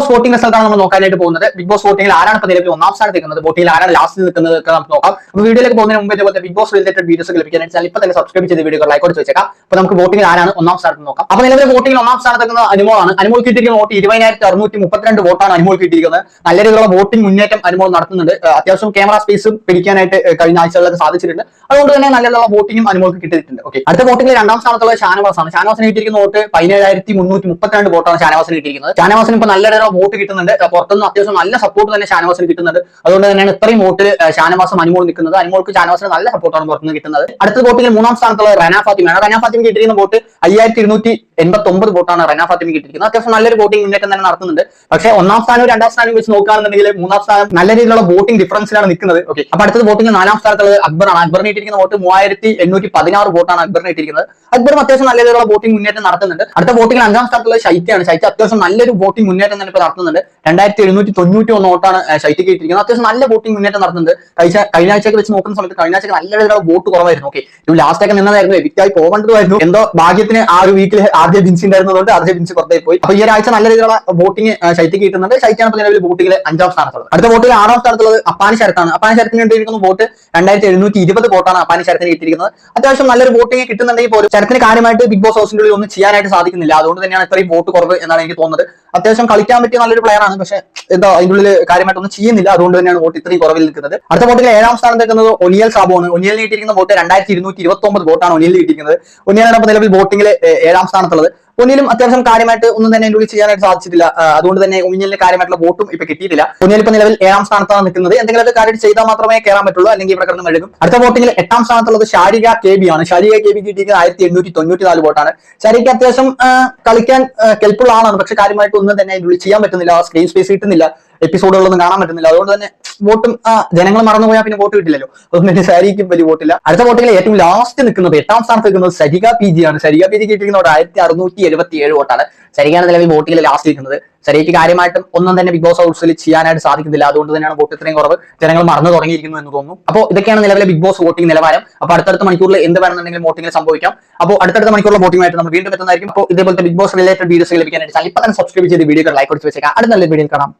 Boss voting റിസൾട്ടാണ് നമ്മൾ നോക്കാനായിട്ട് പോകുന്നത്. ബിഗ് ബോസ് വോട്ടിംഗിൽ ആരാണ് ഇപ്പോൾ നിലവിൽ ഒന്നാം സ്ഥാനത്ത് നിൽക്കുന്നത്. വോട്ടിംഗിൽ ആരാണ് ലാസ്റ്റ് നിൽക്കുന്നത് നമുക്ക് നോക്കാം. അപ്പോൾ വീഡിയോയിലേക്ക് പോകുന്നതിന് മുമ്പ് ഇതുപോലെ ബിഗ് ബോസ് റിലേറ്റഡ് വീഡിയോസ് ലഭിക്കാനായിട്ട് ചാനൽ ഇപ്പോൾ തന്നെ സബ്സ്ക്രൈബ് ചെയ്ത് വീഡിയോ ലൈക്ക് കൊടുത്ത് വെച്ചേക്കാം. അപ്പോൾ നമുക്ക് വോട്ടിംഗിൽ ആരാണ് ഒന്നാം സ്ഥാനത്ത് നോക്കാം. അപ്പോൾ നിലവിൽ വോട്ടിംഗിൽ ഒന്നാം സ്ഥാനത്ത് നിൽക്കുന്ന അനുമോളാണ് അനുമോൾ കിട്ടിയിരിക്കുന്ന വോട്ട് ഇരുപതിനായിരത്തി അറുന്നൂറ്റി മുപ്പത്തിരണ്ട് വോട്ടാണ് അനുമോൾ കിട്ടിയിരിക്കുന്നത്. നല്ല രീതിയിലുള്ള വോട്ടിംഗ് മുന്നേറ്റം അനുമോൾ നടത്തുന്നുണ്ട്. അത്യാവശ്യം ക്യാമറ സ്പേസും പിടിക്കാനായിട്ട് കഴിഞ്ഞ ആഴ്ചകളിലൊക്കെ സാധിച്ചിട്ടുണ്ട്. അതുകൊണ്ട് തന്നെ നല്ല രീതിയിലുള്ള വോട്ടിംഗും അനുമോൾക്ക് കിട്ടിയിട്ടുണ്ട്. ഓക്കെ അടുത്ത വോട്ടിംഗിൽ രണ്ടാം സ്ഥാനത്തുള്ള ഷാനവാസാണ്. ഷാനവാസിന് കിട്ടിയിരിക്കുന്ന വോട്ട് പതിനേഴായിരത്തി മുന്നൂറ്റി മുപ്പത്തിരണ്ട് വോട്ടാണ് ഷാനവാസിന് കിട്ടിയിരിക്കുന്നത്. ഷാനവാസിന് ഇപ്പോൾ നല്ല വോട്ട് കിട്ടുന്നുണ്ട്. പുറത്തുനിന്ന് അത്യാവശ്യം നല്ല സപ്പോർട്ട് തന്നെ ഷാനവാസിന് കിട്ടുന്നുണ്ട് അതുകൊണ്ട് തന്നെയാണ് ഇത്രയും വോട്ടിൽ ഷാനവാസും അനുമോൾ നിൽക്കുന്നത്. അനുമോൾക്ക് ഷാനവാസിന് നല്ല സപ്പോർട്ടാണ് പുറത്തുനിന്ന് കിട്ടുന്നത്. അടുത്ത വോട്ടിൽ മൂന്നാം സ്ഥാനത്തുള്ള റന ഫാത്തിമയാണ്. റന ഫാത്തിമ കിട്ടിയിരിക്കുന്ന വോട്ട് അയ്യായിരത്തി ഇരുന്നൂറ്റി എൺപത്തി ഒമ്പത് വോട്ടാണ് റന ഫാത്തിമ കിട്ടിയിരിക്കുന്നത്. അത്യാവശ്യം നല്ലൊരു വോട്ടിംഗ് മുന്നേറ്റം തന്നെ നടത്തുന്നുണ്ട് പക്ഷേ ഒന്നാം സ്ഥാനവും രണ്ടാം സ്ഥാനവും വെച്ച് നോക്കുകയാണെന്നുണ്ടെങ്കിൽ മൂന്നാം സ്ഥാനം നല്ല രീതിയിലുള്ള വോട്ടിംഗ് ഡിഫറൻസിലാണ് നിൽക്കുന്നത്. ഓക്കെ അപ്പൊ അടുത്ത വോട്ടിംഗ് നാലാം സ്ഥാനത്തുള്ളത് അക്ബറാണ്. അക്ബറിന് ഇട്ടിരിക്കുന്ന വോട്ട് മൂവായിരത്തി എണ്ണൂറ്റി പതിനാറ് വോട്ടാണ് അക്ബറിന് ഇട്ടിരിക്കുന്നത് അക്ബറും അത്യാവശ്യം നല്ല രീതിയിലുള്ള വോട്ടിംഗ് മുന്നേറ്റം നടത്തുന്നുണ്ട്. അടുത്ത വോട്ടിംഗ് അഞ്ചാം സ്ഥാനത്തുള്ള ശൈത്യാണ് ശൈത്യ അത്യാവശ്യം നല്ലൊരു വോട്ടിംഗ് മുന്നേറ്റം തന്നെ നടത്തുന്നുണ്ട്. രണ്ടായിരത്തി എഴുന്നൂറ്റി തൊണ്ണൂറ്റി ഒന്ന് വോട്ടാണ് ശൈത്യക്ക് ഇട്ടിരിക്കുന്നത് അത്യാവശ്യം നല്ല വോട്ടിംഗ് മുന്നേറ്റം നടത്തുന്നുണ്ട്. കഴിഞ്ഞ കഴിഞ്ഞ ആഴ്ചയൊക്കെ വെച്ച് നോക്കുന്ന സമയത്ത് കഴിഞ്ഞ ആഴ്ച നല്ല രീതിയിലുള്ള വോട്ട് കുറവായിരുന്നു. ഓക്കെ. ലാസ്റ്റ് ഒക്കെ നിന്നതായിരുന്നു. എവിക്റ്റായി പോകേണ്ടതായിരുന്നു എന്തോ ഭാഗ്യത്തിന് ആ ഒരു വീക്കിൽ ആദ്യ ബിൻസി ഉണ്ടായിരുന്നതുകൊണ്ട് ആദ്യ ബിൻസ് പുറത്തേക്ക് പോയി. അപ്പൊ ഈ ഒരാഴ്ച നല്ല രീതിയിലുള്ള വോട്ടിംഗ് ശൈത്യക്ക് കിട്ടുന്നുണ്ട് ശൈത്യാണ് നിലവിൽ വോട്ടിംഗിൽ അഞ്ചാം സ്ഥാനത്തുള്ളത്. അടുത്ത വോട്ടിൽ ആറാം സ്ഥാനത്തുള്ളത് അപ്പാനി ശരത്താണ്. അപ്പാനി ശരത്തിന് കിട്ടിയിരിക്കുന്ന വോട്ട് രണ്ടായിരത്തി എഴുന്നൂറ്റി ഇരുപത് വോട്ടാണ് അപ്പാനി ശരത്തിന് കിട്ടിയിരിക്കുന്നത് അത്യാവശ്യം നല്ലൊരു വോട്ടിംഗ് കിട്ടുന്നുണ്ടെങ്കിൽ പോലും ശരത്തിന് കാര്യമായിട്ട് ബിഗ് ബോസ് ഹൗസിന്റെ ഉള്ളിൽ ഒന്നും ചെയ്യാനായിട്ട് സാധിക്കുന്നില്ല. അതുകൊണ്ട് തന്നെയാണ് ഇത്രയും വോട്ട് കുറവ് എന്നാണ് എനിക്ക് തോന്നുന്നത്. അത്യാവശ്യം കളിക്കാൻ പറ്റിയ നല്ലൊരു പ്ലെയർ ആണ്. പക്ഷേ എന്താ അതിന്റെ ഉള്ളിൽ കാര്യമായിട്ട് ഒന്നും ചെയ്യുന്നില്ല. അതുകൊണ്ട് തന്നെയാണ് വോട്ട് ഇത്രയും കുറവിൽ നിൽക്കുന്നത്. അടുത്ത വോട്ടിൽ ഏഴാം സ്ഥാനം നിൽക്കുന്നത് ഒനിയൽ സാബു ഒനിയൽ നീട്ടിയിരിക്കുന്ന വോട്ട് രണ്ടായിരത്തി ഇരുന്നൂറ്റി ഇരുപത്തി ഒമ്പത് വോട്ടാണ് ഒനിയൽ കിട്ടിയിരിക്കുന്നത്. ഒനിയലാണ് നിലവിൽ വോട്ടിംഗിൽ ഏഴാം സ്ഥാനത്തുള്ളത്. ഒന്നിലും അത്യാവശ്യം കാര്യമായിട്ട് ഒന്നും തന്നെ ഉള്ളിൽ ചെയ്യാനായിട്ട് സാധിച്ചിട്ടില്ല. അതുകൊണ്ട് തന്നെ ഉമിഞ്ഞലിന് കാര്യമായിട്ടുള്ള വോട്ടും ഇപ്പൊ കിട്ടിയിട്ടില്ല. ഒന്നിൽ ഇപ്പൊ നിലവിൽ ഏഴാം സ്ഥാനത്താണ് നിൽക്കുന്നത്. എന്തെങ്കിലും എന്തെങ്കിലുമൊക്കെ കാര്യം ചെയ്താൽ മാത്രമേ കയറാൻ പറ്റുള്ളൂ അല്ലെങ്കിൽ ഇവിടെ കിടന്ന് മെഴുകും. അടുത്ത വോട്ടിംഗിൽ എട്ടാം സ്ഥാനത്തുള്ളത് ഷാരിക കെ ബി ആണ്. ഷാരിക കെ ബി കിട്ടിയിരിക്കുന്നത് ആയിരത്തി എണ്ണൂറ്റി തൊണ്ണൂറ്റി നാല് വോട്ടാണ്. ഷാരിക അത്യാവശ്യം കളിക്കാൻ കെൽപ്പുള്ള ആളാണ്. പക്ഷെ കാര്യമായിട്ട് ഒന്നും തന്നെ അതിന്റെ ചെയ്യാൻ പറ്റുന്നില്ല. സ്ക്രീൻ സ്പേസ് കിട്ടുന്നില്ല എപ്പിസോഡുകളൊന്നും കാണാൻ പറ്റുന്നില്ല. അതുകൊണ്ട് തന്നെ വോട്ടും ജനങ്ങൾ മറന്നുപോയാൽ പിന്നെ വോട്ട് കിട്ടില്ലല്ലോ. അതുകൊണ്ട് തന്നെ സാരിക്കും വലിയ വോട്ടില്ല. അടുത്ത വോട്ടിൽ ഏറ്റവും ലാസ്റ്റ് നിൽക്കുന്നത് എട്ടാം സ്ഥാനത്ത് നിൽക്കുന്നത് സരിക പി ജി ആണ്. സരിക പി ജി കിട്ടിയിരിക്കുന്ന വോട്ട് ആയിരത്തി അറുന്നൂറ്റി എഴുപത്തി ഏഴ് വോട്ടാണ്. സരികയാണ് നിലവിൽ വോട്ടിൽ ലാസ്റ്റ് നിൽക്കുന്നത്. ശരിക്ക് കാര്യമായിട്ടും ഒന്നും തന്നെ ബിഗ് ബോസ് ഹൗസിൽ ചെയ്യാനായിട്ട് സാധിക്കുന്നില്ല. അതുകൊണ്ട് തന്നെയാണ് വോട്ട് ഇത്രയും കുറവ്. ജനങ്ങൾ മറന്നു തുടങ്ങിയിരിക്കുന്നു എന്ന് തോന്നുന്നു. അപ്പോൾ ഇതൊക്കെയാണ് നിലവിലെ ബിഗ് ബോസ് വോട്ടിംഗ് നിലവാരം. അപ്പോൾ അടുത്തടുത്ത മണിക്കൂറിൽ എന്ത് വേണമെന്നുണ്ടെങ്കിലും വോട്ടിംഗിൽ സംഭവിക്കാം. അപ്പോൾ അടുത്തടുത്ത മണിക്കൂറിലെ വോട്ടിംഗായിട്ട് നമ്മൾ വീണ്ടും എത്തുന്നതായിരിക്കും. അപ്പോൾ ഇതേപോലത്തെ ബിഗ് ബോസ് റിലേറ്റഡ് വീഡിയോസ് ലഭിക്കാനായിട്ട് ഇപ്പം തന്നെ സബ്സ്ക്രൈബ് ചെയ്ത് വീഡിയോ ലൈക്ക് കൊടുത്ത് വെച്ചേക്കാം. അടുത്ത നല്ല വീഡിയോ കാണാം.